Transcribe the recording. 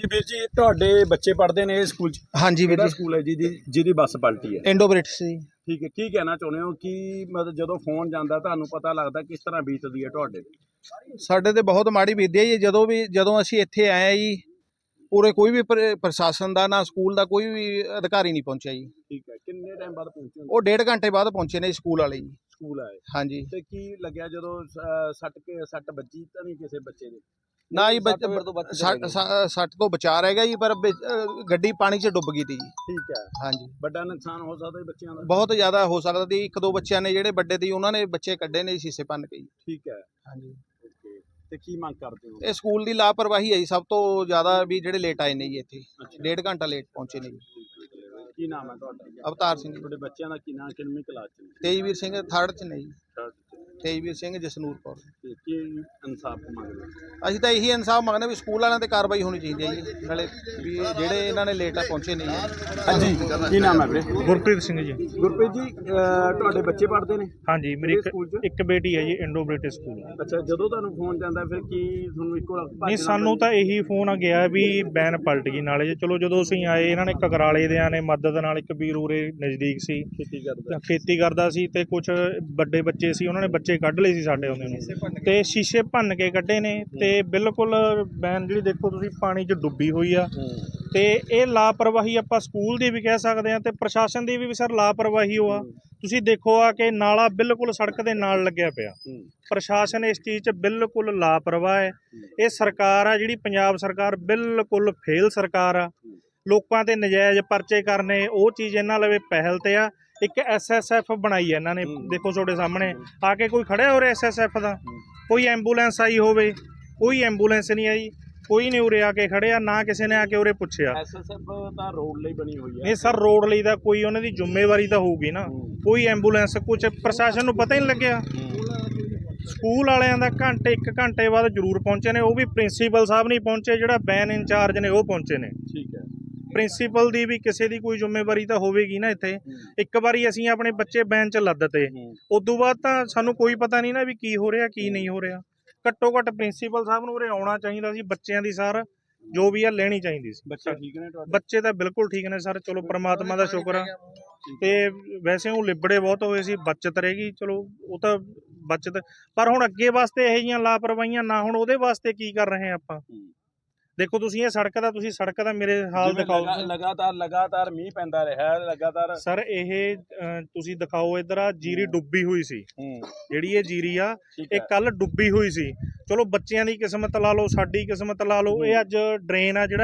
ਜੀ ਵੀਰ ਜੀ ਤੁਹਾਡੇ ਬੱਚੇ ਪੜ੍ਹਦੇ ਨੇ ਇਸ ਸਕੂਲ ਚ? ਹਾਂਜੀ ਵੀਰ ਕਿਹੜਾ ਜੀ। ਸਕੂਲ ਹੈ ਜੀ ਦੀ- ਜਿਹਦੀ ਬੱਸ ਪਲਟੀ ਹੈ? ਇੰਡੋ ਬ੍ਰਿਟਿਸ਼ ਜੀ ਠੀਕ ਹੈ ਕੀ ਕਹਿਣਾ ਚਾਹੁੰਦੇ ਹੋ? ਕਿ ਮਤਲਬ ਜਦੋਂ ਫੋਨ ਜਾਂਦਾ ਤੁਹਾਨੂੰ ਪਤਾ ਲੱਗਦਾ ਕਿਸ ਤਰ੍ਹਾਂ ਬੀਤਦੀ ਹੈ ਤੁਹਾਡੇ? ਤੇ? ਸਾਡੇ ਤੇ ਬਹੁਤ ਮਾੜੀ ਬੀਤੀ ਹੈ ਜੀ ਜਦੋਂ ਵੀ ਜਦੋਂ ਅਸੀਂ ਇੱਥੇ ਆਏ ਆ ਜੀ ਪੂਰੇ ਕੋਈ ਵੀ ਪ੍ਰ- ਪ੍ਰਸ਼ਾਸਨ ਦਾ ਨਾ ਸਕੂਲ ਦਾ ਕੋਈ ਵੀ ਅਧਿਕਾਰੀ ਨਹੀਂ ਪਹੁੰਚਿਆ ਜੀ। ਠੀਕ ਹੈ ਕਿੰਨੇ ਟਾਈਮ ਬਾਅਦ ਪਹੁੰਚੇ ਹੋ? ਉਹ ਡੇਢ ਘੰਟੇ ਬਾਅਦ ਪਹੁੰਚੇ ਨੇ ਜੀ ਸਕੂਲ ਵਾਲੇ ਜੀ। ਸਕੂਲ ਆਏ ਹਾਂਜੀ। ਤੇ ਕੀ ਲੱਗਿਆ ਜਦੋਂ ਅਹ, ਸੱਟ ਕੇ ਸੱਟ ਵੱਜੀ ਤਾਂ ਨਹੀਂ ਕਿਸੇ ਬੱਚੇ ਦੇ? ਨਾ ਜੀ ਬੱਚ- ਸੱਟ ਸੱਟ- ਸੱਟ ਤੋਂ ਬਚਾ ਰਹਿ ਗਿਆ ਜੀ ਪਰ ਵਿੱਚ, ਅ, ਗੱਡੀ ਪਾਣੀ 'ਚ ਡੁੱਬ ਗਈ ਤੀ ਜੀ। ਠੀਕ ਹੈ। ਹਾਂਜੀ। ਵੱਡਾ ਨੁਕਸਾਨ ਹੋ ਸਕਦਾ ਹੈ ਬੱਚਿਆਂ ਦਾ। ਬਹੁਤ ਜ਼ਿਆਦਾ ਹੋ ਸਕਦਾ ਸੀ ਇੱਕ ਦੋ ਬੱਚਿਆਂ ਨੇ ਜਿਹੜੇ ਵੱਡੇ ਤੀ ਉਹਨਾਂ ਨੇ ਬੱਚੇ ਕੱਢੇ ਨੇ ਜੀ ਸ਼ੀਸ਼ੇ ਭੰਨ ਕੇ ਜੀ। ਠੀਕ ਹੈ। ਹਾਂਜੀ। ਓਕੇ। ਤੇ ਕੀ ਮੰਗ ਕਰਦੇ ਹੋ? ਇਹ ਸਕੂਲ ਦੀ ਲਾਪਰਵਾਹੀ ਹੈ ਜੀ ਸਭ ਤੋਂ ਜ਼ਿਆਦਾ ਵੀ ਜਿਹੜੇ ਲੇਟ ਆਏ ਨੇ ਜੀ ਇੱਥੇ। ਡੇਢ ਘੰਟਾ ਲੇਟ ਪਹੁੰਚੇ ਨੇ ਜੀ। ਕੀ ਨਾਮ ਹੈ ਤੁਹਾਡਾ? ਅਵਤਾਰ ਸਿੰਘ ਜੀ। ਤੁਹਾਡੇ ਬੱਚਿਆਂ ਦਾ ਕੀ ਨਾਮ ਕਿੰਨੀ ਕਲਾਸ ਚ ਨੇ? ਤੇਜਵੀਰ ਸਿੰਘ ਥਰਡ 'ਚ ਨੇ ਜੀ। ਤੇਜਵੀਰ ਸਿੰਘ ਜਸਨੂਰ ਕੌਰ। ਕੀ ਇਨਸਾਫ ਮੰਗਦੇ? ਅਸੀਂ ਤਾਂ ਇਹੀ ਇਨਸਾਫ ਮੰਗਦੇ ਵੀ ਸਕੂਲ ਵਾਲਿਆਂ ਤੇ ਕਾਰਵਾਈ ਹੋਣੀ ਚਾਹੀਦੀ ਹੈ ਜੀ। ਨਾਲੇ ਵੀ ਜਿਹੜੇ ਇਹਨਾਂ ਨੇ ਲੇਟ ਆ ਪਹੁੰਚੇ ਨਹੀਂ ਹੈ। ਹਾਂਜੀ ਕੀ ਨਾਮ ਹੈ ਵੀਰੇ? ਗੁਰਪ੍ਰੀਤ ਸਿੰਘ ਜੀ। ਗੁਰਪ੍ਰੀਤ ਜੀ ਤੁਹਾਡੇ ਬੱਚੇ ਪੜ੍ਹਦੇ ਨੇ? ਹਾਂਜੀ ਮੇਰੀ ਇੱਕ ਬੇਟੀ ਹੈ ਜੀ ਇੰਡੋ ਬ੍ਰਿਟਿਸ਼ ਸਕੂਲ ਅੱਛਾ ਜਦੋਂ ਤੁਹਾਨੂੰ ਫੋਨ ਜਾਂਦਾ ਫਿਰ ਕੀ ਤੁਹਾਨੂੰ ਇੱਕੋ ਲੱਖ ਨਹੀਂ ਸਾਨੂੰ ਤਾਂ ਇਹੀ ਫੋਨ ਆ ਗਿਆ ਵੀ ਬੈਨ ਪਲਟ ਗਈ ਨਾਲੇ ਜੀ। ਚਲੋ ਜਦੋਂ ਅਸੀਂ ਆਏ ਇਹਨਾਂ ਨੇ ਕਕਰਾਲੇ ਦਿਆਂ ਨੇ ਮਦਦ ਨਾਲ ਇੱਕ ਵੀਰ ਉਰੇ ਨਜ਼ਦੀਕ ਸੀ। ਖੇਤੀ ਕਰਦਾ। ਖੇਤੀ ਕਰਦਾ ਸੀ ਤੇ ਕੁਝ ਵੱਡੇ ਬੱਚੇ ਸੀ ਉਹਨਾਂ ਨੇ ਬੱਚੇ ਕੱਢ ਲਏ ਸੀ ਸਾਡੇ ਆਉਂਦੇ ਨੂੰ। ਤੇ ਸ਼ੀਸ਼ੇ ਭੰਨ ਕੇ ਕੱਢੇ ਨੇ ਤੇ ਬਿਲਕੁਲ ਬੈਨ ਜਿਹੜੀ ਦੇਖੋ ਤੁਸੀਂ ਪਾਣੀ 'ਚ ਡੁੱਬੀ ਹੋਈ ਆ। ਤੇ ਇਹ ਲਾਪਰਵਾਹੀ ਆਪਾਂ ਸਕੂਲ ਦੀ ਵੀ ਕਹਿ ਸਕਦੇ ਆ ਤੇ ਪ੍ਰਸ਼ਾਸਨ ਦੀ ਵੀ ਸਰ ਲਾਪਰਵਾਹੀ ਉਹ ਆ। ਤੁਸੀਂ ਦੇਖੋ ਆ ਕਿ ਨਾਲਾ ਬਿਲਕੁਲ ਸੜਕ ਦੇ ਨਾਲ ਲੱਗਿਆ ਪਿਆ। ਪ੍ਰਸ਼ਾਸਨ ਇਸ ਚੀਜ਼ 'ਚ ਬਿਲਕੁਲ ਲਾਪਰਵਾਹ ਹੈ। ਇਹ ਸਰਕਾਰ ਆ ਜਿਹੜੀ ਪੰਜਾਬ ਸਰਕਾਰ ਬਿਲਕੁਲ ਫੇਲ ਸਰਕਾਰ ਆ। ਲੋਕਾਂ ਤੇ ਨਜਾਇਜ਼ ਪਰਚੇ ਕਰਨੇ ਉਹ ਚੀਜ਼ ਇਹਨਾਂ ਲਵੇ ਪਹਿਲ ਤੇ ਆ। ਇੱਕ ਐਸਐਸਐਫ ਬਣਾਈ ਹੈ ਇਹਨਾਂ ਨੇ। ਦੇਖੋ ਤੁਹਾਡੇ ਸਾਹਮਣੇ। ਆ ਕੇ ਕੋਈ ਖੜਿਆ ਹੋ ਰਿਹਾ ਐਸਐਸਐਫ ਦਾ? ਕੋਈ ਐਂਬੂਲੈਂਸ ਆਈ ਹੋਵੇ ਕੋਈ ਐਂਬੂਲੈਂਸ ਨਹੀਂ ਆਈ ਕੋਈ ਨਹੀਂ ਉਰੇ ਆ ਕੇ ਖੜਿਆ ਨਾ ਕਿਸੇ ਨੇ ਆ ਕੇ ਉਰੇ ਪੁੱਛਿਆ। ਐਸਐਸਐਫ ਤਾਂ ਰੋਡ ਲਈ ਬਣੀ ਹੋਈ ਹੈ ਨਹੀਂ ਸਰ ਰੋਡ ਲਈ ਤਾਂ ਕੋਈ ਉਹਨਾਂ ਦੀ ਜ਼ਿੰਮੇਵਾਰੀ ਤਾਂ ਹੋਊਗੀ ਨਾ। ਕੋਈ ਐਂਬੂਲੈਂਸ ਕੁਝ ਪ੍ਰਸ਼ਾਸਨ ਨੂੰ ਪਤਾ ਹੀ ਨਹੀਂ ਲੱਗਿਆ। ਸਕੂਲ ਵਾਲਿਆਂ ਦਾ ਘੰਟੇ ਇੱਕ ਘੰਟੇ ਬਾਅਦ ਜ਼ਰੂਰ ਪਹੁੰਚੇ ਨੇ ਉਹ ਵੀ ਪ੍ਰਿੰਸੀਪਲ ਸਾਹਿਬ ਨਹੀਂ ਪਹੁੰਚੇ ਜਿਹੜਾ ਬੈਨ ਇੰਚਾਰਜ ਨੇ ਉਹ ਪਹੁੰਚੇ ਨੇ। ਠੀਕ ਹੈ। ਪ੍ਰਿੰਸੀਪਲ ਦੀ ਵੀ ਕਿਸੇ ਦੀ ਕੋਈ ਜ਼ਿੰਮੇਵਾਰੀ ਤਾਂ ਹੋਵੇਗੀ ਨਾ ਇੱਥੇ। ਇੱਕ ਵਾਰੀ ਅਸੀਂ ਆਪਣੇ ਬੱਚੇ ਬੈਨ 'ਚ ਲੱਦਤੇ ਉਦੋਂ ਬਾਅਦ ਤਾਂ ਸਾਨੂੰ ਕੋਈ ਪਤਾ ਨਹੀਂ ਨਾ ਵੀ ਕੀ ਹੋ ਰਿਹਾ ਕੀ ਨਹੀਂ ਹੋ ਰਿਹਾ। ਘੱਟੋ ਘੱਟ ਪ੍ਰਿੰਸੀਪਲ ਸਾਹਿਬ ਨੂੰ ਉਰੇ ਆਉਣਾ ਚਾਹੀਦਾ ਸੀ ਬੱਚਿਆਂ ਦੀ ਸਾਰ ਜੋ ਵੀ ਆ ਲੈਣੀ ਚਾਹੀਦੀ ਸੀ। ਬੱਚੇ ਠੀਕ ਨੇ ਤੁਹਾਡੇ? ਬੱਚੇ ਤਾਂ ਬਿਲਕੁਲ ਠੀਕ ਨੇ ਸਰ ਚਲੋ ਪ੍ਰਮਾਤਮਾ ਦਾ ਸ਼ੁਕਰ ਆ। ਤੇ ਵੈਸੇ ਉਹ ਲਿਬੜੇ ਬਹੁਤ ਹੋਏ ਸੀ ਬਚਤ ਰਹੇਗੀ ਚਲੋ ਉਹ ਤਾਂ ਬਚਤ। ਪਰ ਹੁਣ ਅੱਗੇ ਵਾਸਤੇ ਇਹੋ ਜਿਹੀਆਂ ਲਾਪਰਵਾਹੀਆਂ ਨਾ ਹੁਣ ਉਹਦੇ ਵਾਸਤੇ ਕੀ ਕਰ ਰਹੇ ਆਪਾਂ? ਦੇਖੋ ਤੁਸੀਂ ਇਹ ਸੜਕ ਦਾ ਤੁਸੀਂ ਸੜਕ ਦਾ ਮੇਰੇ ਹਾਲ ਦਿਖਾਓ। ਲਗਾ- ਲਗਾਤਾਰ ਲਗਾਤਾਰ ਮੀਂਹ ਪੈਂਦਾ ਰਿਹਾ ਲਗਾਤਾਰ ਸਰ ਇਹ ਤੁਸੀਂ ਦਿਖਾਓ ਇਧਰ ਆ ਜੀਰੀ ਡੁੱਬੀ ਹੋਈ ਸੀ। ਜਿਹੜੀ ਇਹ ਜੀਰੀ ਆ ਇਹ ਕੱਲ ਡੁੱਬੀ ਹੋਈ ਸੀ। ਚਲੋ ਬੱਚਿਆਂ ਦੀ ਕਿਸਮਤ ਲਾ ਲਓ ਸਾਡੀ ਕਿਸਮਤ ਲਾ ਲਓ। ਇਹ ਅੱਜ ਡਰੇਨ ਆ ਜਿਹੜਾ